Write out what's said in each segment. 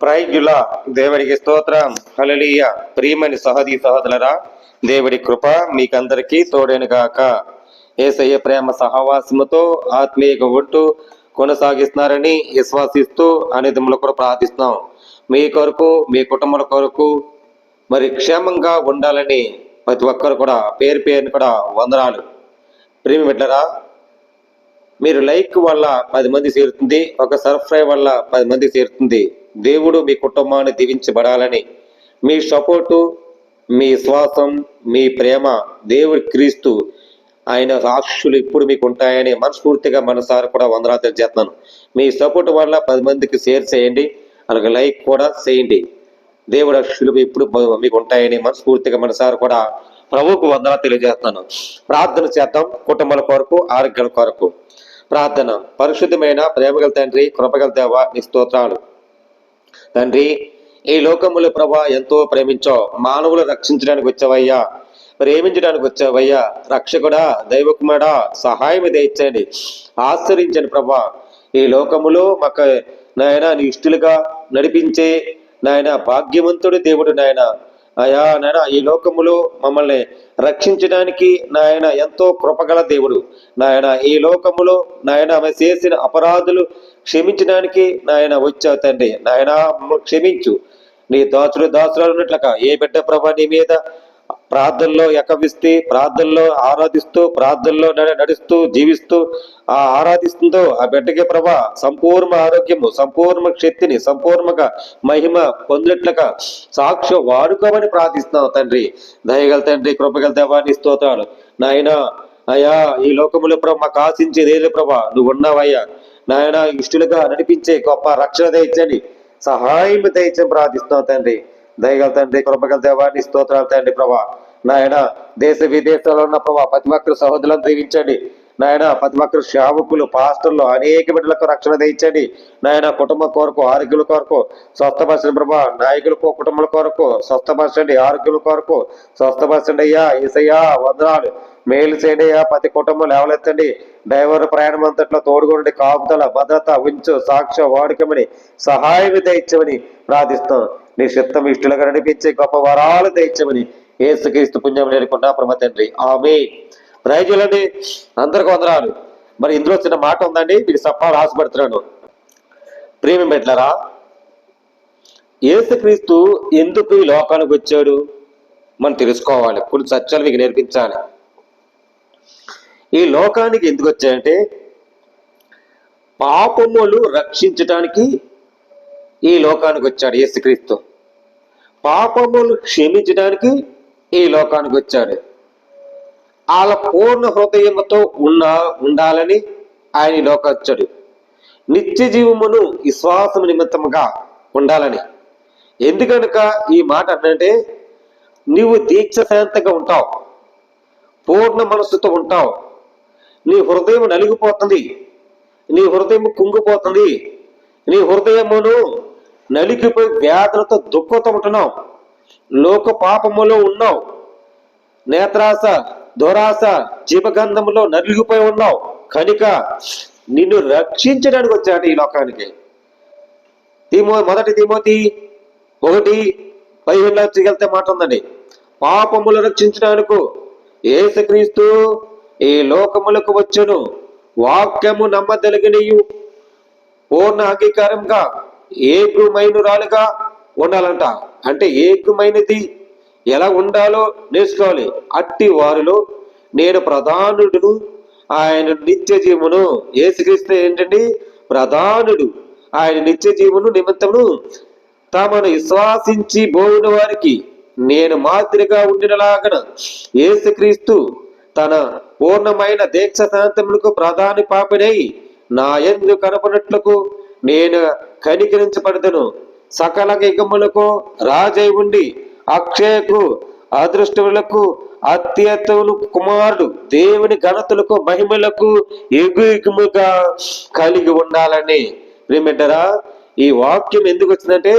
ప్రైజుల దేవుడికి స్తోత్రం. హలలీయ ప్రియమని సహది సహదులరా దేవుడి కృప మీకందరికీ తోడేనుగాక ఏసయ్య ప్రేమ సహవాసముతో ఆత్మీయ ఒట్టు కొనసాగిస్తున్నారని విశ్వాసిస్తూ అనేదములు కూడా ప్రార్థిస్తున్నాం. మీ కొరకు మీ కుటుంబాల కొరకు మరి క్షేమంగా ఉండాలని ప్రతి ఒక్కరు కూడా పేరు పేరుని కూడా వందనాలు. ప్రేమి బిడ్డరా మీరు లైక్ వల్ల పది మంది చేరుతుంది ఒక సబ్స్క్రైబ్ వల్ల పది మంది చేరుతుంది. దేవుడు మీ కుటుంబాన్ని దీవించబడాలని. మీ సపోర్టు మీ శ్వాసం మీ ప్రేమ దేవుడి క్రీస్తు ఆయన సాక్షులు ఇప్పుడు మీకు ఉంటాయని మనస్ఫూర్తిగా మనసారి కూడా వందనాలు తెలియజేస్తున్నాను మీ సపోర్ట్ వల్ల పది మందికి షేర్ చేయండి అలాగే లైక్ కూడా చేయండి. దేవుడు అక్షులు ఇప్పుడు మీకు ఉంటాయని మనస్ఫూర్తిగా మనసారి కూడా ప్రభువుకు వందనాలు తెలియజేస్తున్నాను. ప్రార్థన చేద్దాం కుటుంబాల కొరకు ఆరోగ్యాల కొరకు. ప్రార్థన. పరిశుద్ధమైన ప్రేమగల తండ్రి కృపగల దేవ నీ స్తోత్రాలు. తండ్రి ఈ లోకములు ప్రభా ఎంతో ప్రేమించో మానవులు రక్షించడానికి వచ్చావయ్యా. ప్రేమించడానికి వచ్చావయ్యా. రక్షకుడా దైవకుమారుడా సహాయం దయచండి ఆశ్రయించండి ప్రభా. ఈ లోకములో మాకు నాయన నీ ఇష్టలుగా నడిపించే నాయన భాగ్యవంతుడు దేవుడు నాయన. అయా నాయన ఈ లోకములో మమ్మల్ని రక్షించడానికి నాయన ఎంతో కృపగల దేవుడు. నాయన ఈ లోకములో నాయన ఆమె చేసిన అపరాధులు క్షమించడానికి నాయన వచ్చావు తండ్రి. నాయన క్షమించు. నీ దాసులు దాసురాలు ఉన్నట్లుగా ఏ బిడ్డ ప్రభా నీ మీద ప్రార్థనలో ఎకవిస్తే ప్రార్థనలో ఆరాధిస్తూ ప్రార్థనలో నడ- నడుస్తూ జీవిస్తూ ఆ ఆరాధిస్తుందో ఆ బిడ్డకి ప్రభా సంపూర్ణ ఆరోగ్యము సంపూర్ణ శక్తిని సంపూర్ణగా మహిమ పొందినట్లుగా సాక్ష్యం వాడుకోమని ప్రార్థిస్తున్నావు తండ్రి. దయగల తండ్రి కృపగల దేవాన్ని స్తోతాడు నాయన అయ్యా ఈ లోకములో ప్రభా మాకు ఆశించేదేలే ప్రభా. నువ్వు ఉన్నావయ్యా. నాయన ఇష్టలుగా నడిపించే గొప్ప రక్షణ దయచని సహాయం దయచని ప్రార్థిస్తున్నావు తండ్రి. దయగల తండ్రి కృపగల దేవాన్ని స్తోత్రాలు తండ్రి ప్రభా. నాయన దేశ విదేశాల్లో ఉన్న ప్రభా ప్రతి ఒక్కరు సహోదరులను దీవించండి. నాయన ప్రతి ఒక్కరు శ్రావకులు పాస్టర్లు అనేక బిడ్డలకు రక్షణ దయచండి నాయన కుటుంబ కొరకు ఆరోగ్యుల కొరకు స్వస్థపరచండి ప్రభా. నాయకులకు కుటుంబాల కొరకు స్వస్థపరచండి ఆరోగ్యుల కొరకు స్వస్థపరచండి అయ్యా. ఈసయ్యా వందనాలు. మేలు చేయండి అయ్యా. ప్రతి కుటుంబం లేవలెత్తండి డ్రైవర్ ప్రయాణం అంతట్లో తోడుగుండి కాపుదల భద్రత ఉంచు సాక్ష్య వాడుకమని సహాయం దయచ్చమని ప్రార్థిస్తాం నీ చిత్తం ఇష్టలుగా నడిపించే గొప్ప వరాలు దయచమని ఏసుక్రీస్తు పుణ్యం నేర్కొన్నా ప్రమ తండ్రి. ఆమె రైజులండి అందరికి వందనాలు. మరి ఇందులో చిన్న మాట ఉందండి. మీకు సప్పా ఆశపడుతున్నాను ప్రేమ పెట్టారా ఏసుక్రీస్తు ఎందుకు ఈ లోకానికి వచ్చాడు? మనం తెలుసుకోవాలి. కొన్ని సత్యాలు మీకు నేర్పించాలి. ఈ లోకానికి ఎందుకు వచ్చాయంటే పాపములు రక్షించడానికి ఈ లోకానికి వచ్చాడు యేసుక్రీస్తు. పాపములు క్షమించడానికి ఈ లోకానికి వచ్చాడు. వాళ్ళ పూర్ణ హృదయముతో ఉన్న ఉండాలని ఆయన లోక వచ్చాడు. నిత్య జీవమును విశ్వాసము నిమిత్తముగా ఉండాలని. ఎందుకనుక ఈ మాట అంటే నీవు దీక్షశాంతంగా ఉంటావు. పూర్ణ మనస్సుతో ఉంటావు. నీ హృదయం నలిగిపోతుంది. నీ హృదయం కుంగిపోతుంది. నీ హృదయమును నలిగిపోయి వ్యాధులతో దుఃఖతో ఉంటున్నావు. లోక పాపములో ఉన్నావు. నేత్రాస దురాస జీవగంధములో నలిగిపోయి ఉన్నావు. కనుక నిన్ను రక్షించడానికి వచ్చాడు ఈ లోకానికి. తిమో మొదటి తిమోతి ఒకటి పదిహేనులో వెళ్తే మాట ఉందండి పాపములు రక్షించడానికి ఏసుక్రీస్తు ఈ లోకములకు వచ్చును. వాక్యము నమ్మదలిగినయు. పూర్ణ అంగీకారంగా ఏకమైనరాలుగా ఉండాలంట. అంటే ఏకమైనది ఎలా ఉండాలో నేర్చుకోవాలి. అట్టి వారిలో నేను ప్రధానుడును ఆయన నిత్య జీవును ఏసుక్రీస్తు ఏంటండి? ప్రధానుడు. ఆయన నిత్య జీవును నిమిత్తమును తమను విశ్వాసించి బోయిన వారికి నేను మాదిరిగా ఉండినలాగన ఏసుక్రీస్తు తన పూర్ణమైన దీక్ష శాంతములకు ప్రధాని పాపినై నా ఎందు కనపనట్లకు నేను కనికరించబడదను. సకల యుగములకు రాజై ఉండి అక్షయకు అదృష్టములకు అత్యత్తులు కుమారుడు దేవుని ఘనతలకు మహిమలకు ఎగుగా కలిగి ఉండాలని. ప్రియమిడ్డరా ఈ వాక్యం ఎందుకు వచ్చిందంటే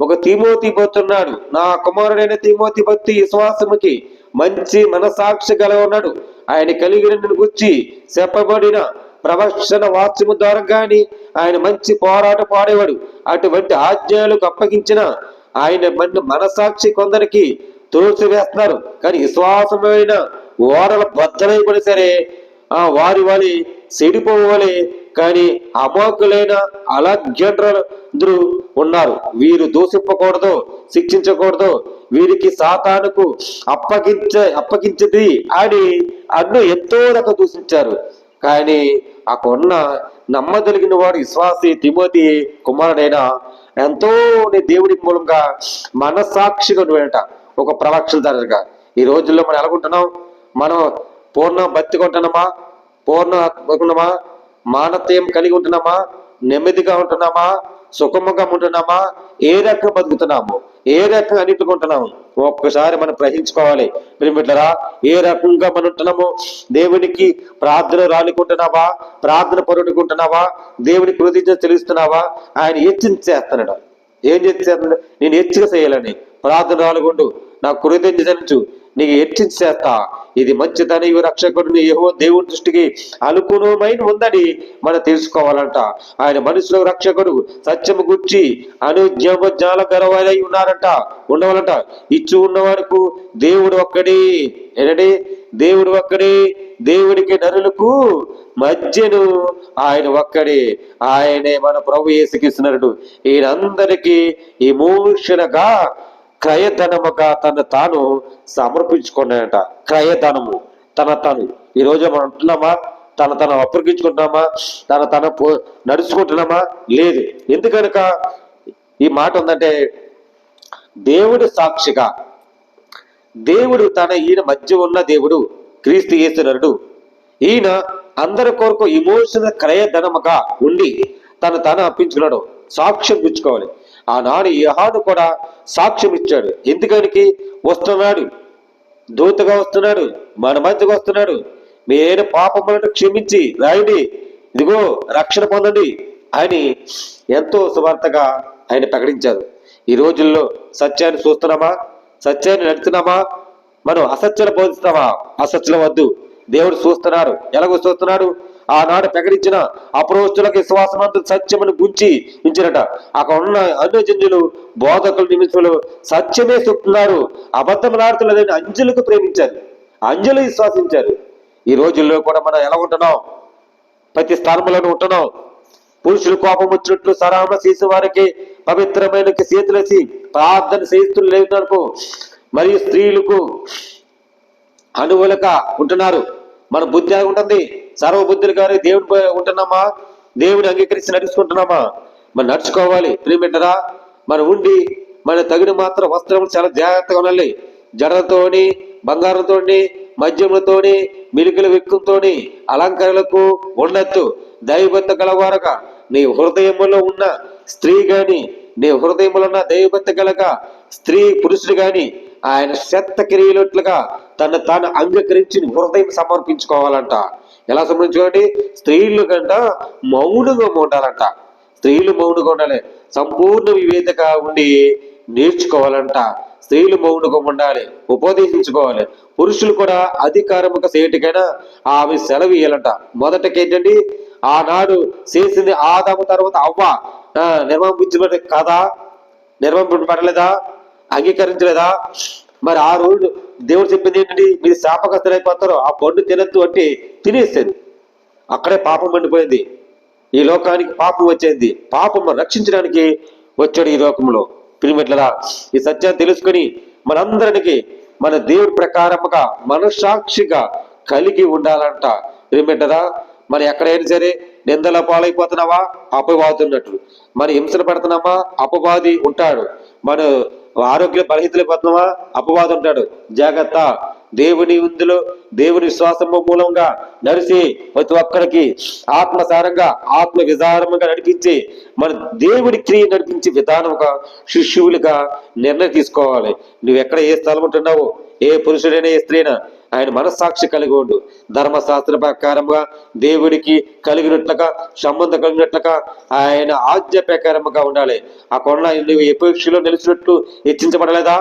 ఒక తిమోతి పోతున్నాడు నా కుమారుడైన తిమోతి భక్తి విశ్వాసముకి మంచి మనసాక్షి గల ఉన్నాడు. ఆయన కలిగిన గుచ్చి చెప్పబడిన ప్రవచన వాక్యము ద్వారా గాని ఆయన మంచి పోరాట పాడేవాడు. అటువంటి ఆజ్ఞలకు అప్పగించిన ఆయన మన మనసాక్షి కొందరికి తోసివేస్తున్నారు కానీ విశ్వాసమైన ఓడల బద్దలైపడి సరే ఆ వారి వారి చెడిపోవాలి కానీ అమోకులైన అలగ్యండ్రులు ఉన్నారు. వీరు దూషింపకూడదు శిక్షించకూడదు. వీరికి సాతానుకు అప్పగించ అప్పగించది అని అన్ను ఎంతో రక దూషించారు. కానీ అక్కడున్న నమ్మదలిగిన వాడు విశ్వాసి తిమోతి కుమారుడైన ఎంతో నీ దేవుడి మూలంగా మనసాక్షిగా నువ్వేట? ఒక ప్రవక్షల ధరగా ఈ రోజుల్లో మనం ఎలాగుంటున్నాం? మనం పూర్ణ భక్తిగా కొంటున్నామా పూర్ణ ఉంటున్నామా మానత్యం కలిగి ఉంటున్నామా? నెమ్మదిగా ఉంటున్నామా? సుఖముగా ఉంటున్నామా? ఏ రకంగా బతుకుతున్నాము? ఏ రకంగా అన్నింటుకుంటున్నాము ఒక్కసారి మనం గ్రహించుకోవాలి ప్రిమిట్లరా ఏ రకంగా మనం ఉంటున్నాము దేవునికి ప్రార్థన రాలుకుంటున్నావా ప్రార్థన పొరుడుకుంటున్నావా దేవుని కృతజ్ఞత తెలుస్తున్నావా ఆయన హెచ్చించేస్తున్నాడు ఏం చేస్తున్నాడు? నేను హెచ్చరిక చేయాలని. ప్రార్థన రాలుగుండు నాకు కృతజ్ఞత నీకు హెచ్చించేస్తా ఇది మంచిదని రక్షకుడిని ఏవో దేవుని దృష్టికి అనుకూలమైన ఉందని మనం తెలుసుకోవాలంట. ఆయన మనుషుల రక్షకుడు సత్యము గుర్చి అనుజ్ఞాల గర్వాలై ఉన్నారంట. ఉండవాలంట. ఇచ్చి ఉన్న వరకు దేవుడు ఒక్కడే. ఏంటంటే దేవుడు ఒక్కడే. దేవుడికి నరులకు మధ్యను ఆయన ఒక్కడే. ఆయనే మన ప్రభు యేసుకిస్తున్నట్టు ఈయనందరికీ ఎమోషనగా క్రయధనముగా తన తాను సమర్పించుకున్నాయట క్రయధనము. తన తను. ఈ రోజు మనం అంటున్నామా? తన తను అప్పగించుకుంటున్నామా? తన తన పో- నడుచుకుంటున్నామా? లేదు. ఎందుకనక ఈ మాట ఉందంటే దేవుడు సాక్షిగా. దేవుడు తన ఈయన మధ్య ఉన్న దేవుడు క్రీస్తు యేసునరుడు ఈయన అందరి కొరకు ఇమోషనల్ క్రయధనముగా ఉండి తను తను అప్పించుకున్నాడు సాక్ష్యం పుచ్చుకోవాలి. ఆనాడు యహాను కూడా సాక్ష్యం ఇచ్చాడు. ఎందుకనికి? వస్తున్నాడు. దూతగా వస్తున్నాడు. మన మధ్యగా వస్తున్నాడు. మీరు పాపములను క్షమించి రాయండి. ఇదిగో రక్షణ పొందండి అని ఎంతో సువార్తగా ఆయన ప్రకటించారు. ఈ రోజుల్లో సత్యాన్ని చూస్తున్నామా? సత్యాన్ని నడుతున్నామా? మనం అసత్యాలు బోధిస్తున్నామా? అసత్యం వద్దు. దేవుడు చూస్తున్నారు. ఎలాగో చూస్తున్నాడు? ఆనాడు ప్రకటించిన అప్రోస్తులకు విశ్వాసమంత సత్యమును గుంచి ఇచ్చినట అక్కడ ఉన్న అన్యజన్యులు బోధకులు నిమిషములు సత్యమే చెప్తున్నారు. అబద్ధములాడుతున్నదని అంజులకు ప్రేమించారు. అంజలు విశ్వాసించారు. ఈ రోజుల్లో కూడా మనం ఎలా ఉంటున్నాం? ప్రతి స్థానంలోనూ ఉంటున్నాం. పురుషులు కోపం వచ్చినట్లు సరామ చేసే వారికి పవిత్రమైన చేతులేసి ప్రార్థన చేస్తులు లేవునకు మరియు స్త్రీలకు అనువులక ఉంటున్నారు. మన బుద్ధి ఉంటుంది? సర్వబుద్ధులు కానీ దేవుడు ఉంటున్నామా? దేవుని అంగీకరించి నడుచుకుంటున్నామా? మనం నడుచుకోవాలి. ప్రియమిట్టరా మనం ఉండి మన తగిన మాత్రం వస్త్రం చాలా జాగ్రత్తగా ఉండాలి. జడలతోని బంగారంతోని మద్యములతోని మిలికల వెక్కుతోని అలంకరణలకు ఉండొద్దు. దైవభక్త గలవారక నీ హృదయములో ఉన్న స్త్రీ గాని నీ హృదయములో ఉన్న దైవభక్త గలక స్త్రీ పురుషుడు గాని ఆయన శక్త క్రియలట్లుగా తను తాను అంగీకరించి హృదయం సమర్పించుకోవాలంట. ఎలా సంబంధించుకోండి స్త్రీలు కంట మౌనంగా ఉండాలంట. స్త్రీలు మౌనంగా ఉండాలి. సంపూర్ణ వివేకగా ఉండి నేర్చుకోవాలంట. స్త్రీలు మౌనంగా ఉండాలి. ఉపదేశించుకోవాలి. పురుషులు కూడా అధికారముక సేటికైనా ఆమె సెలవు ఇయ్యాలంట. మొదటకి ఏంటండి ఆనాడు చేసింది ఆదాము తర్వాత అవ్వ. ఆ, నిర్వహించబడి కాదా? నిర్వహింపబడలేదా అంగీకరించలేదా? మరి ఆ రోజు దేవుడు చెప్పింది ఏంటండి మీరు శాపకస్తులైపోతారో ఆ పండు తినద్దు అంటే తినేస్తుంది అక్కడే పాపం మండిపోయింది. ఈ లోకానికి పాపం వచ్చేది. పాపం రక్షించడానికి వచ్చాడు ఈ లోకంలో. పిలిమెట్లరా ఈ సత్యాన్ని తెలుసుకొని మనందరికి మన దేవుడి ప్రకారముగా మనసాక్షిగా కలిగి ఉండాలంట. పిలిమెట్లరా మరి ఎక్కడైనా సరే నిందల పాలైపోతున్నావా? అపవాదున్నట్లు మన హింసలు పెడుతున్నామా? అపవాది ఉంటాడు. మన ఆరోగ్య బలహీనమైపోతున్నామా అపవాదు ఉంటాడు. జాగ్రత్త. దేవుని ఉందులో దేవుని విశ్వాసము మూలంగా నడిచి ప్రతి ఒక్కరికి ఆత్మసారంగా ఆత్మ విధానముగా నడిపించి మన దేవుడి క్రియ నడిపించే విధానముగా శిష్యువులుగా నిర్ణయం తీసుకోవాలి. నువ్వు ఎక్కడ ఏ స్థలం ఉంటున్నావు ఏ పురుషుడైనా ఏ స్త్రీనా ఆయన మనస్సాక్షి కలిగి ఉండు. ధర్మశాస్త్ర ప్రకారముగా దేవుడికి కలిగినట్లుగా సంబంధం కలిగినట్లుగా ఆయన ఆజ్ఞ ప్రకారముగా ఉండాలి. ఆ కొండ నువ్వు ఎపేక్షలో నిలిచినట్లు హెచ్చించబడలేదా?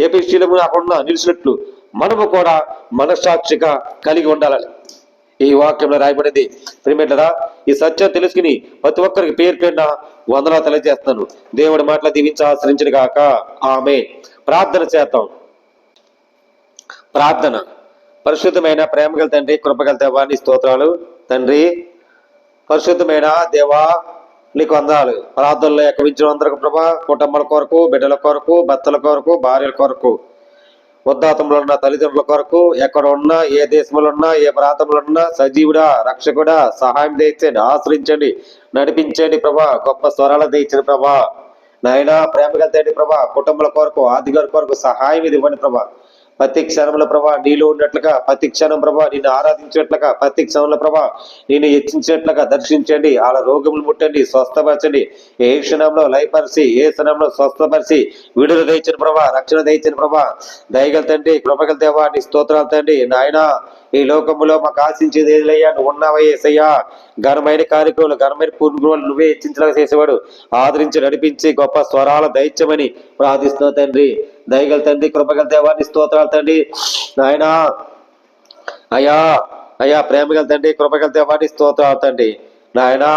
ఎపేక్షలో అక్కడ నిలిచినట్లు మనము కూడా మనస్సాక్షిగా కలిగి ఉండాలని ఈ వాక్యంలో రాయబడింది. ప్రిమిట్లరా ఈ సత్యం తెలుసుకుని ప్రతి ఒక్కరికి పేరు పేరున వందనా తెలియజేస్తాను దేవుడి మాటలు దీవించి ఆశ్రయించిన కాక ఆమె ప్రార్థన చేద్దాం. ప్రార్థన. పరిశుద్ధమైన ప్రేమగల తండ్రి కృపగల దేవాన్ని స్తోత్రాలు. తండ్రి పరిశుద్ధమైన దేవా నీకు అందాలు ప్రార్థనలో ఎక్కవించిన అందరికి ప్రభా కుటుంబాల కొరకు బిడ్డల కొరకు భర్తల కొరకు భార్యల కొరకు ఉద్దాతంలో ఉన్న తల్లిదండ్రుల కొరకు ఎక్కడ ఉన్నా ఏ దేశంలో ఉన్నా ఏ ప్రాంతంలో ఉన్నా సజీవుడా రక్షకుడా సహాయం తెచ్చండి ఆశ్రయించండి నడిపించండి ప్రభా గొప్ప స్వరాలు తెచ్చిన ప్రభా. నాయన ప్రేమ కలితండి ప్రభా కుటుంబాల కొరకు ఆదిగారి కొరకు సహాయం ఇది ఇవ్వండి ప్రభా. ప్రతి క్షణంలో ప్రభా నీలో ఉన్నట్లుగా ప్రతి క్షణం ప్రభా నిన్ను ఆరాధించినట్లుగా ప్రతి క్షణంలో ప్రభా నిన్ను హెచ్చించినట్లుగా దర్శించండి. వాళ్ళ రోగములు ముట్టండి స్వస్థపరచండి. ఏ క్షణంలో లయపరిచి ఏ క్షణంలో స్వస్థపరిచి విడుదల దయచిన ప్రభా రక్షణ దయచిన ప్రభా. దయగల తండ్రి కృపగల దేవా నీ స్తోత్రాలు తండ్రి. నాయన ఈ లోకములో మాకు ఆశించేది ఏదిలయ్యా నువ్వు ఉన్నావా ఏసయ్యా? ఘనమైన కార్యక్రమాలు ఘనమైన పూర్వలు నువ్వే హెచ్చించలా చేసేవాడు. ఆదరించి నడిపించి గొప్ప స్వరాల దైత్యమని ప్రార్థిస్తున్నావు తండ్రి. దయగల తండ్రి కృపగల దేవాన్ని స్తోత్రాలు తండ్రి. నాయనా అయ్యా అయ్యా ప్రేమగల తండ్రి కృపగల దేవాన్ని స్తోత్రాలు తండ్రి. నాయనా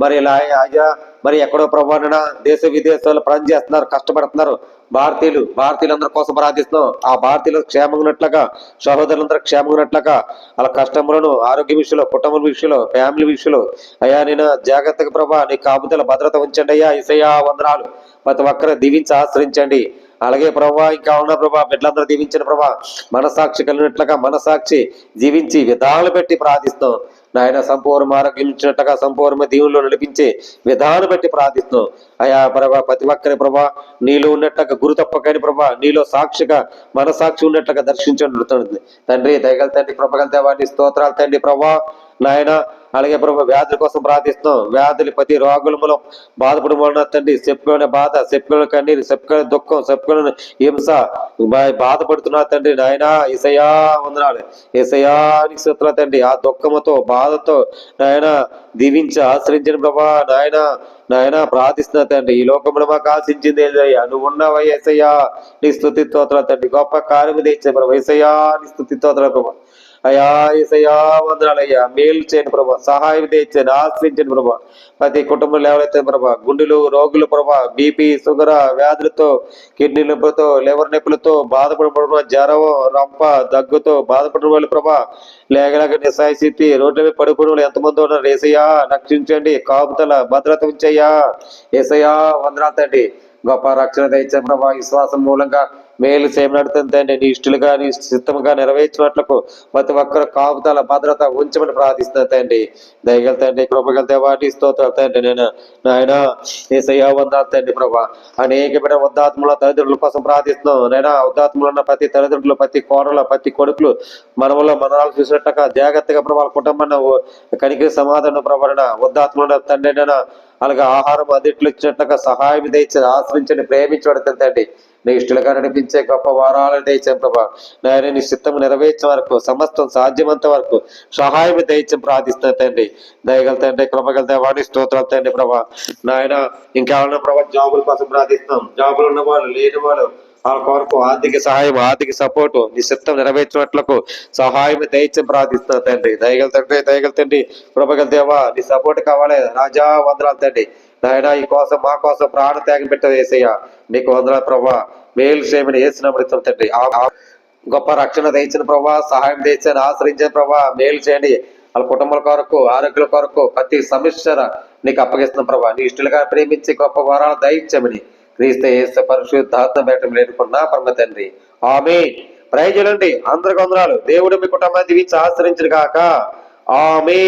మరి ఇలా అయ్యా మరి ఎక్కడో ప్రభావన దేశ విదేశాల్లో పని చేస్తున్నారు కష్టపడుతున్నారు. భారతీయులు భారతీయులందరి కోసం ప్రార్థిస్తున్నాం. ఆ భారతీయులు క్షేమంగా ఉన్నట్లుగా సహోదరులందరూ క్షేమంగా ఉన్నట్లుగా వాళ్ళ కష్టములను ఆరోగ్య విషయంలో కుటుంబం విషయంలో ఫ్యామిలీ విషయంలో అయ్యా నేను జాగ్రత్తగా ప్రభా నీ కాపుదల భద్రత ఉంచండి అయ్యా ఇసయా వందనాలు. ప్రతి ఒక్కరు దీవించి ఆశ్రయించండి. అలాగే ప్రభా ఇంకా ఉన్న ప్రభా బిడ్డలందరూ దీవించిన ప్రభా మనసాక్షి కలిగినట్లుగా మనసాక్షి జీవించి విధాలు పెట్టి ప్రార్థిస్తాం నాయన సంపూర్ణ ఆరోగ్యం ఇచ్చినట్టుగా సంపూర్ణ దీవుల్లో నడిపించే విధానం బట్టి ప్రార్థిస్తున్నాం. అయా ప్రభా ప్రతి ఒక్కరి ప్రభా నీలో ఉన్నట్టుగా గురు తప్పకని ప్రభా. నీలో సాక్షిగా మనసాక్షి ఉన్నట్టుగా దర్శించండి. తండ్రి దయగల తండ్రి ప్రభగల దేవాన్ని స్తోత్రాలు తండ్రి ప్రభా. నాయన అలాగే ప్రభు వ్యాధుల కోసం ప్రార్థిస్తున్నాం. వ్యాధులు ప్రతి రోగులములో బాధపడమన్న తండ్రి చెప్పుకునే బాధ చెప్పుకునే కన్నీరు చెప్పుకునే దుఃఖం చెప్పుకునే హింస బాధపడుతున్నా తండ్రి నాయన ఇసయా వందనాలు. ఇసయా నిస్తున్నా తండ్రి. ఆ దుఃఖముతో బాధతో నాయన దీవించి ఆశ్రయించిన ప్రభా. నాయన నాయన ప్రార్థిస్తున్నా తండ్రి. ఈ లోకంలో మాకు ఆశించింది ఏదయ్యా నువ్వు ఉన్నావయ్యా ఎసయ్యా నీ స్థుతి స్తోత్రాలు తండ్రి. గొప్ప కార్యము తెచ్చే ప్రభా. ఎసయ్యా నీ స్థుతి స్తోత్రాలు ప్రభా. అయ్యా ఏసయ్యా వందనాలయ్యా మేలు చేయను ప్రభా సహాయం తెచ్చని ఆశ్రయించండి ప్రభా ప్రతి కుటుంబంలో ఎవరైతే ప్రభా గుండెలు రోగులు ప్రభా బీపీ షుగర్ వ్యాధులతో కిడ్నీ నొప్పులతో లివర్ నొప్పులతో బాధపడబడిన జ్వరం రంప దగ్గుతో బాధపడిన వాళ్ళు ప్రభా లేగలేక నిస్సాయ స్థితి రోడ్ల మీద పడుకునే వాళ్ళు ఎంతమంది ఉన్నారు? ఏసయ్యా రక్షించండి కాపుతల భద్రత ఉంచయ్యా. ఏసయ్యా వందనాలు తండ్రి. గొప్ప రక్షణ తెచ్చే ప్రభా విశ్వాసం మూలంగా మేలు చేయమడుతుంది తండ్రి నీ ఇష్టలుగా నీ చిత్తముగా నెరవేర్చినట్లకు ప్రతి ఒక్కరు కాపుతాల భద్రత ఉంచమని ప్రార్థిస్తున్నా తండ్రి. దయగల తండ్రి కృపగల దేవాటి స్తోత్రాలు తండ్రి నేను నాయన ఏసయ్యా వందాలు తండ్రి ప్రభా. అనేకమైన ఉద్దాత్మల తల్లిదండ్రుల కోసం ప్రార్థిస్తున్నాం నైనా ఉద్దాత్మలు ఉన్న ప్రతి తల్లిదండ్రులు ప్రతి కోడలు ప్రతి కొడుకులు మనములో మనరాలు చూసినట్టుగా జాగ్రత్తగా ప్రభావ కుటుంబాన్ని కనికి సమాధానం ప్రభావ ఉద్దాత్మల తండ్రి అలాగే ఆహారం అదిట్లు ఇచ్చినట్టుగా సహాయం తెచ్చి ఆశ్రయించండి ప్రేమించబడుతుంది తండ్రి. నీ ఇష్టలుగా నడిపించే గొప్ప వారాలను దయచాం ప్రభా. నాయన నీ చిత్తం నెరవేర్చే వరకు సమస్తం సాధ్యమంత వరకు సహాయం దయచం ప్రార్థిస్తున్నా తండ్రి. దయగల తండ్రి కృపగల దేవాడి స్తోత్రాలు తండ్రి ప్రభా. నాయన ఇంకేమన్నా ప్రభా జాబుల కోసం ప్రార్థిస్తున్నాం జాబులు ఉన్నవాళ్ళు లేని వాళ్ళు వాళ్ళ కొరకు ఆర్థిక సహాయం ఆర్థిక సపోర్ట్ నీ చిత్తం నెరవేర్చినట్లకు సహాయం దయచం ప్రార్థిస్తున్నా తండ్రి. దయగల తండ్రి దయగల తండ్రి కృపగల దేవా నీ సపోర్ట్ కావాలి. రాజా వందరాలు తండ్రి. నాయన ఈ కోసం మా కోసం ప్రాణ త్యాగం పెట్ట వేసయ్యా నీకు వందనాలు ప్రభా. మేలు చేయమని వేసిన తండ్రి. గొప్ప రక్షణ తెచ్చిన ప్రభా. సహాయం తెచ్చని ఆశ్రయించిన ప్రభా. మేలు చేయండి. వాళ్ళ కుటుంబాల కొరకు ఆరోగ్యాల కొరకు ప్రతి సమస్యను నీకు అప్పగిస్తున్న ప్రభా. నీ ఇష్టలుగా ప్రేమించి గొప్ప వరాలు దయచ్చామని క్రీస్తు యేసు పరిశుద్ధార్థం పెట్టడం లేనుకున్నా పరమ తండ్రి. ఆమె ప్రయోజనండి అందరికి వందనాలు. దేవుడు మీ కుటుంబాన్ని దీవించి ఆశ్రయించిన కాక ఆమె